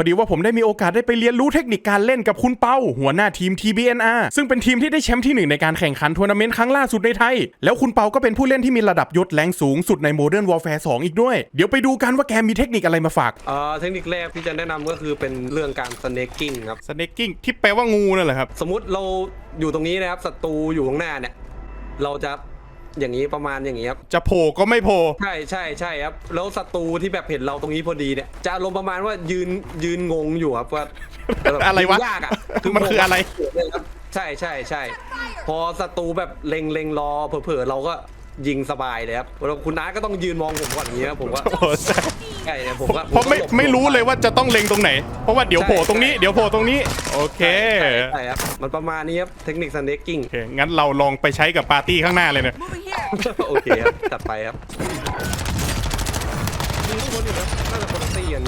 อดีว่าผมได้มีโอกาสได้ไปเรียนรู้เทคนิคการเล่นกับคุณเปาหัวหน้าทีม TBNR ซึ่งเป็นทีมที่ได้แชมป์ที่หนึ่งในการแข่งขันทัวร์นาเมนต์ครั้งล่าสุดในไทย แล้วคุณเปาก็เป็นผู้เล่นที่มีระดับยศแรงสูงสุดใน Modern Warfare 2 อีกด้วย เดี๋ยวไปดูกันว่าแกมีเทคนิคอะไรมาฝากเอ่อเทคนิคแรกที่จะแนะนำก็คือเป็นเรื่องการสเน k กิ้งครับ Snaking ที่แปลว่างูนั่นแหละครับ สมมุติเราอยู่ตรงนี้นะครับศัตรูอยู่ข้างหน้าเนี่ย เราจะ อย่างนี้ประมาณอย่างนี้ครับ จะโผล่ก็ไม่โผล่ ใช่ใช่ใช่ครับ แล้วศัตรูที่แบบเห็นเราตรงนี้พอดีเนี่ย จะอารมณ์ประมาณว่ายืนยืนงงอยู่ครับว่าแบบอะไรวะ ยากอะมันคืออะไร ใช่ใช่ใช่พอศัตรูแบบเล็งเล็งรอเผลอๆเราก็ ยิงสบายเลยครับแล้วคุณน้าก็ต้องยืนมองผมก่อนอย่างนี้ครับผมว่าโอ้โหใช่ใช่เนี่ยผมก็เพราะไม่ผก็หลบไม่รู้เลยว่าจะต้องเล็งตรงไหน เพราะว่าเดี๋ยวโผล่ตรงนี้ใช่เดี๋ยวโผล่ตรงนี้ โอเคใช่ใช่ครับมันประมาณนี้ครับเทคนิคสเน k กิ้งโอเคงั้นเราลองไปใช้กับปาร์ตี้ข้างหน้าเลยเนี่ย Moving here. โอเคครับจัดไปครับยิงข้างบนอยู่นะน่าจะคนละตีกัน